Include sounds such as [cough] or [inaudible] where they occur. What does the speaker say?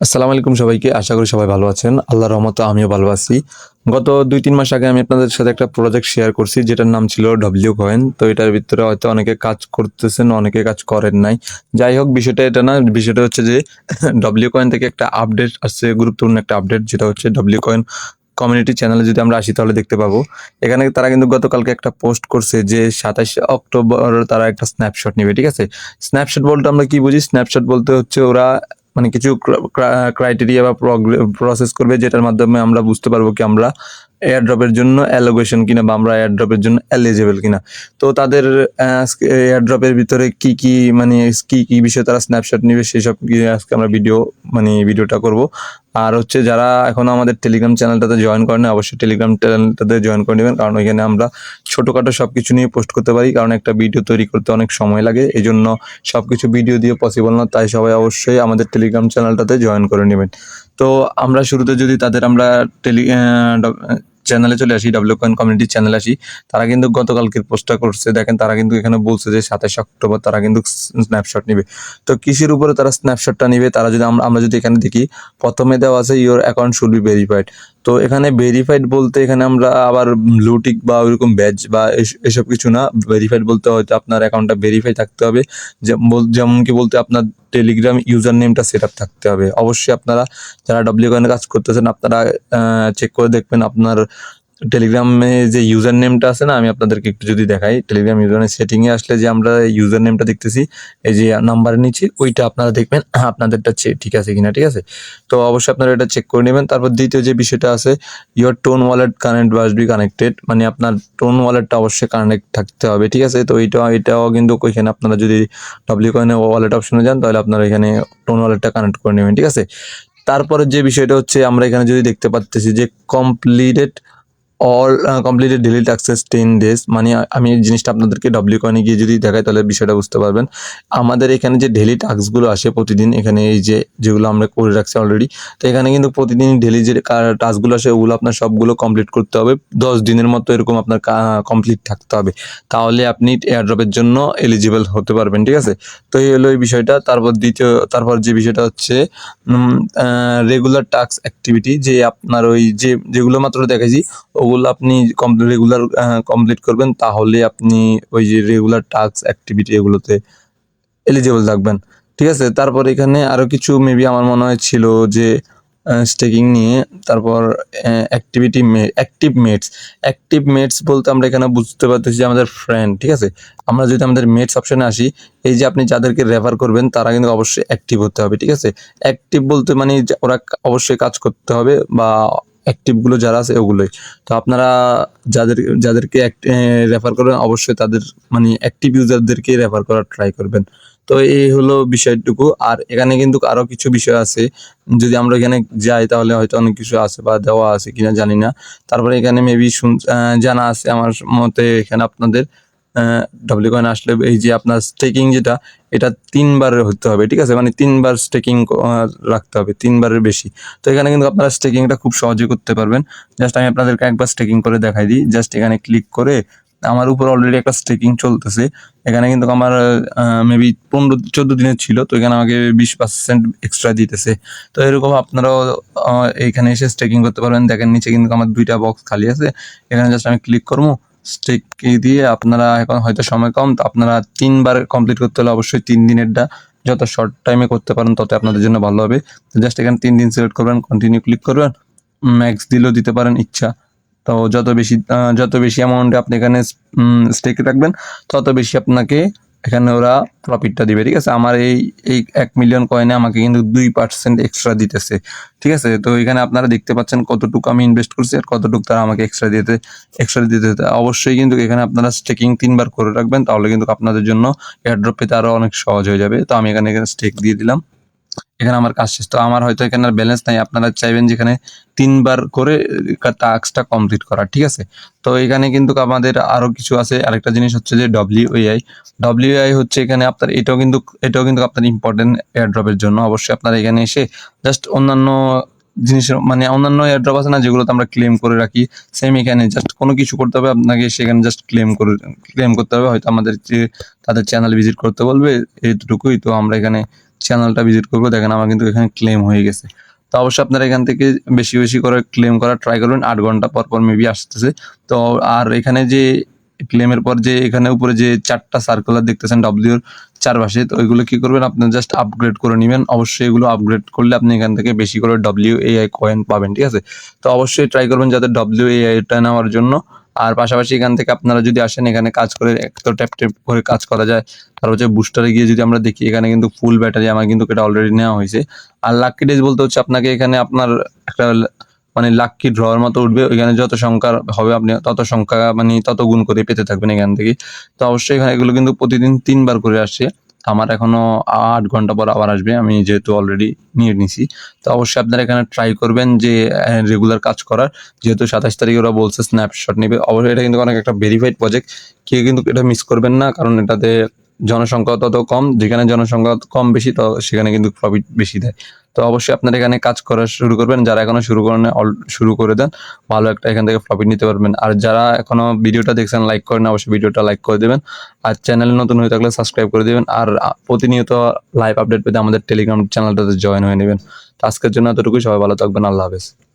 আসসালামু আলাইকুম সবাইকে, আশা করি সবাই ভালো আছেন। আল্লাহর রহমতে আমিও ভালো আছি। গত দুই তিন মাস আগে আমি আপনাদের সাথে একটা প্রজেক্ট শেয়ার করছি, যেটার নাম ছিল ডব্লিউ কয়েন তো এটার ভিতরে হয়তো অনেকে কাজ করতেছেন, অনেকে কাজ করেন নাই। যাই হোক, বিষয়টা এটা না, বিষয়টা হচ্ছে যে [laughs] ডব্লিউ কয়েন থেকে একটা আপডেট আসছে, গুরুত্বপূর্ণ একটা আপডেট যেটা হচ্ছে ডব্লিউ কয়েন কমিউনিটি চ্যানেলে যদি আমরা আসি তাহলে দেখতে পাবো। এখানে তারা কিন্তু গতকালকে একটা পোস্ট করছে যে সাতাশ অক্টোবর তারা একটা স্ন্যাপশট নেবে, ঠিক আছে? স্ন্যাপশট বলতে আমরা কি বুঝি? স্ন্যাপশট বলতে হচ্ছে ওরা মানে কিছু ক্রাইটেরিয়া বা প্রসেস করবে যেটার মাধ্যমে আমরা বুঝতে পারব কি আমরা এয়ারড্রপের জন্য অ্যালোগেশন কিনা বা আমরা এয়ারড্রপের জন্য এলিজিবল কিনা। তো তাদের এয়ারড্রপের ভিতরে কি কি মানে কি কি বিষয়ে তারা স্ন্যাপশট নেবে সেসব আজকে আমরা ভিডিও মানে ভিডিওটা করব। আর হচ্ছে যারা এখনও আমাদের টেলিগ্রাম চ্যানেলটাতে জয়েন করে করেন অবশ্যই টেলিগ্রাম চ্যানেলটাতে জয়েন করে নেবেন। কারণ ওইখানে আমরা ছোটোখাটো সব কিছু নিয়ে পোস্ট করতে পারি, কারণ একটা ভিডিও তৈরি করতে অনেক সময় লাগে। এই জন্য সব কিছু ভিডিও দিয়ে পসিবল না, তাই সবাই অবশ্যই আমাদের টেলিগ্রাম চ্যানেলটাতে জয়েন করে নেবেন। তো আমরা শুরুতে যদি তাদের আমরা টেলি চ্যানেলে চলে আসি ডাব্লিউ কয়েন কমিউনিটির চ্যানেলে আসি, তারা কিন্তু গতকালকের পোস্টটা করছে। দেখেন, তারা কিন্তু এখানে বলছে যে সাতাশ অক্টোবর তারা কিন্তু স্ন্যাপশট নিবে। তো কিসের উপরে তারা স্ন্যাপশটটা নিবে? তারা যদি আমরা যদি এখানে দেখি, প্রথমে দেওয়া আছে your account should be verified তো এখানে ভেরিফাইড বলতে এখানে আমরা আবার ব্লুটিক বা ওইরকম ব্যাচ বা এস- এসব কিছু না ভেরিফাইড বলতে হয়তো আপনার অ্যাকাউন্টটা ভেরিফাই থাকতে হবে। যেমন কি বলতে আপনার টেলিগ্রাম ইউজার নেমটা সেট আপ থাকতে হবে। অবশ্যই আপনারা যারা ডব্লিউ কাজ করতেছেন, আপনারা চেক করে দেখবেন আপনার টেলিগ্রামে যে ইউজার নেমটা আছে না, আমি আপনাদেরকে একটু যদি দেখাই টেলিগ্রাম ইউজার সেটিংয়ে আসলে যে আমরা ইউজার নেমটা দেখতেছি, এই যে নাম্বারের নিচে, ওইটা আপনারা দেখবেন আপনাদেরটা ঠিক আছে কিনা, ঠিক আছে? তো অবশ্যই আপনারা এটা চেক করে নেবেন। তারপর দ্বিতীয় যে বিষয়টা আছে ইয়োর টোন ওয়ালেট কানেক্ট বাস বি কানেক্টেড মানে আপনার টোন ওয়ালেটটা অবশ্যই কানেক্ট থাকতে হবে, ঠিক আছে? তো এইটা, এটাও কিন্তু ওইখানে আপনারা যদি ডব্লিউ কয়েনে ওয়ালেট অপশনে যান, তাহলে আপনারা এখানে টোন ওয়ালেটটা কানেক্ট করে নেবেন, ঠিক আছে? তারপরে যে বিষয়টা হচ্ছে, আমরা এখানে যদি দেখতে পাচ্তেছি যে completed all completed delete access ten days মানে আমি এই জিনিসটা আপনাদেরকে ডব্লিউ কয়েনে গিয়ে যদি দেখাই, তাহলে বিষয়টা বুঝতে পারবেন। আমাদের এখানে যে ডেলি টাস্কগুলো আসে প্রতিদিন, এখানে এই যে, যেগুলো আমরা করে রাখছি অলরেডি তো এখানে কিন্তু প্রতিদিন ডেলি যে টাস্কগুলো আসে, ওগুলো আপনার সবগুলো কমপ্লিট করতে হবে। দশ দিনের মতো এরকম আপনার কমপ্লিট থাকতে হবে। তাহলে আপনি এয়ারড্রপের জন্য এলিজিবল হতে পারবেন, ঠিক আছে? তো এই হলো এই বিষয়টা। তারপর দ্বিতীয়, তারপর যে বিষয়টা হচ্ছে রেগুলার টাস্ক অ্যাক্টিভিটি যে আপনার ওই যে, যেগুলো মাত্র দেখেছি ওগুলো আপনি রেগুলার কমপ্লিট করবেন, তাহলে আপনি ওই যে রেগুলার টাস্ক অ্যাক্টিভিটি এগুলোতে এলিজিবল থাকবেন। ঠিক আছে? তারপর এখানে আরও কিছু মেবি আমার মনে হয় ছিল যে স্টেকিং নিয়ে, তারপর activity active mates active mates বলতে আমরা এখানে বুঝতে পারতেছি যে আমাদের ফ্রেন্ড ঠিক আছে? আমরা যদি আমাদের মেটস অপশানে আসি, এই যে আপনি যাদেরকে রেফার করবেন, তারা কিন্তু অবশ্যই অ্যাক্টিভ হতে হবে, ঠিক আছে? অ্যাক্টিভ বলতে মানে ওরা অবশ্যই কাজ করতে হবে বা অ্যাক্টিভগুলো যারা আছে ওগুলোই। তো আপনারা যাদের, যাদেরকে রেফার করবেন অবশ্যই তাদের মানে অ্যাক্টিভ ইউজারদেরকে রেফার করার ট্রাই করবেন। তো এই হলো বিষয়টুকু। আর এখানে কিন্তু আরও কিছু বিষয় আছে। যদি আমরা এখানে যাই, তাহলে হয়তো অনেক কিছু আছে বা দেওয়া আছে কিনা জানি না। তারপরে এখানে মেবি শুন জানা আছে আমার মতে এখানে আপনাদের। ডব্লিউ কয়েন আসলে এই যে আপনার স্টেকিং যেটা, এটা তিনবার হতে হবে, ঠিক আছে? মানে তিনবার স্টেকিং রাখতে হবে, তিনবারের বেশি। তো এখানে কিন্তু আপনারা স্টেকিংটা খুব সহজে করতে পারবেন। জাস্ট আমি আপনাদেরকে একবার স্টেকিং করে দেখাই দিই। জাস্ট এখানে ক্লিক করে আমার উপর অলরেডি একটা স্টেকিং চলতেছে। এখানে কিন্তু আমার মেবি পনেরো, চোদ্দ দিনের ছিল, তো এখানে আমাকে বিশ পার্সেন্ট এক্সট্রা দিতেছে। তো এরকম আপনারাও এখানে এসে স্টেকিং করতে পারবেন। দেখেন নিচে কিন্তু আমার দুইটা বক্স খালি আছে। এখানে জাস্ট আমি ক্লিক করব। স্টেক দিয়ে আপনারা এখন হয়তো সময় কম, তো আপনারা তিনবার কমপ্লিট করতে হলে অবশ্যই তিন দিনেরটা যত শর্ট টাইমে করতে পারেন তত আপনাদের জন্য ভালো হবে। তো জাস্ট এখানে তিন দিন সিলেক্ট করবেন কন্টিনিউ ক্লিক করবেন ম্যাক্স দিলেও দিতে পারেন ইচ্ছা। তো যত বেশি যত বেশি অ্যামাউন্টে আপনি এখানে স্টেক রাখবেন, তত বেশি আপনাকে এখানে ওরা প্রফিটটা দিবে, ঠিক আছে? আমার এই এই এক মিলিয়ন কয়েনে আমাকে কিন্তু দুই পার্সেন্ট এক্সট্রা দিতেছে, ঠিক আছে? তো এখানে আপনারা দেখতে পাচ্ছেন কতটুকু আমি ইনভেস্ট করছি আর কতটুকু তারা আমাকে এক্সট্রা দিতে এক্সট্রা দিতে অবশ্যই কিন্তু এখানে আপনারা স্টেকিং তিনবার করে রাখবেন, তাহলে কিন্তু আপনাদের জন্য এয়ারড্রপ পেতে আরও অনেক সহজ হয়ে যাবে। তো আমি এখানে এখানে স্টেক দিয়ে দিলাম। এখানে আমার কাজ শেষ। তো আমার হয়তো এখানে ব্যালেন্স নাই। আপনারা চাইবেন যেখানে তিনবার করে টাস্কটা কমপ্লিট করা, ঠিক আছে? তো এখানে কিন্তু আমাদের আরও কিছু আছে। আরেকটা জিনিস হচ্ছে যে ডব্লিউআই ডব্লিউআই হচ্ছে এখানে আপনার, এটাও কিন্তু এটাও কিন্তু আপনার ইম্পর্টেন্ট এয়ারড্রপের জন্য। অবশ্যই আপনারা এখানে এসে জাস্ট অন্যান্য জিনিসের মানে অন্যান্য এয়ারড্রপ আছে না যেগুলোতে আমরা ক্লেম করে রাখি। সেম এখানে জাস্ট কোনো কিছু করতে হবে, আপনাকে সেখানে জাস্ট ক্লেম করে ক্লেম করতে হবে। হয়তো আমাদের যে, তাদের চ্যানেল ভিজিট করতে বলবে এইটুকুই তো আমরা এখানে চ্যানেলটা ভিজিট করব। দেখেন, আমার কিন্তু এখানে ক্লেম হয়ে গেছে। তো অবশ্যই আপনারা এখান থেকে বেশি বেশি করে ক্লেম করা ট্রাই করবেন। আট ঘণ্টা পর পর মেবি আসতেছে। তো আর এখানে যে ক্লেমের পর যে এখানে উপরে যে চারটা সার্কুলার দেখতেছেন ডব্লিউর চারপাশে, তো ওইগুলো কি করবেন? আপনি জাস্ট আপগ্রেড করে নেবেন। অবশ্যই এগুলো আপগ্রেড করলে আপনি এখান থেকে বেশি করে ডব্লিউ এআই কয়েন পাবেন, ঠিক আছে? তো অবশ্যই ট্রাই করবেন যাতে ডব্লিউ এআইটা নেওয়ার জন্য। আর পাশাপাশি এখান থেকে আপনারা যদি আসেন, এখানে কাজ করে তো ট্যাপ ট্যাপ করে কাজ করা যায়। তারপর হচ্ছে বুস্টারে গিয়ে যদি আমরা দেখি, এখানে কিন্তু ফুল ব্যাটারি আমার কিন্তু এটা অলরেডি নেওয়া হয়েছে। আর লাকি ডেজ বলতে হচ্ছে আপনাকে এখানে আপনার একটা মানে লাকি ড্রয়ের মতো উঠবে। ওইখানে যত সংখ্যার হবে আপনি তত সংখ্যা মানে তত গুণ করে পেতে থাকবেন এখান থেকে। তো অবশ্যই এখানে এগুলো কিন্তু প্রতিদিন তিনবার করে আসছে আমার এখনও আট ঘণ্টা পর আবার আসবে, আমি যেহেতু অলরেডি নিয়ে নিছি। তো অবশ্যই আপনারা এখানে ট্রাই করবেন যে রেগুলার কাজ করার। যেহেতু সাতাশ তারিখে ওরা বলছে স্ন্যাপশট নেবে। অবশ্যই এটা কিন্তু অনেক একটা ভেরিফাইড প্রজেক্ট কেউ কিন্তু এটা মিস করবেন না, কারণ এটাতে জনসংখ্যা তত কম, যেখানে জনসংখ্যা কম বেশি, তো সেখানে কিন্তু প্রফিট বেশি দেয়। তো অবশ্যই আপনারা এখানে কাজ করা শুরু করবেন। যারা এখনও শুরু করেন শুরু করে দেন, ভালো একটা এখান থেকে প্রফিট নিতে পারবেন। আর যারা এখনও ভিডিওটা দেখছেন লাইক করেন অবশ্যই ভিডিওটা লাইক করে দেবেন। আর চ্যানেল নতুন হয়ে থাকলে সাবস্ক্রাইব করে দেবেন। আর প্রতিনিয়ত লাইভ আপডেট পেতে আমাদের টেলিগ্রাম চ্যানেলটাতে জয়েন হয়ে নেবেন। তো আজকের জন্য এতটুকুই। সবাই ভালো থাকবেন। আল্লাহ হাফেজ।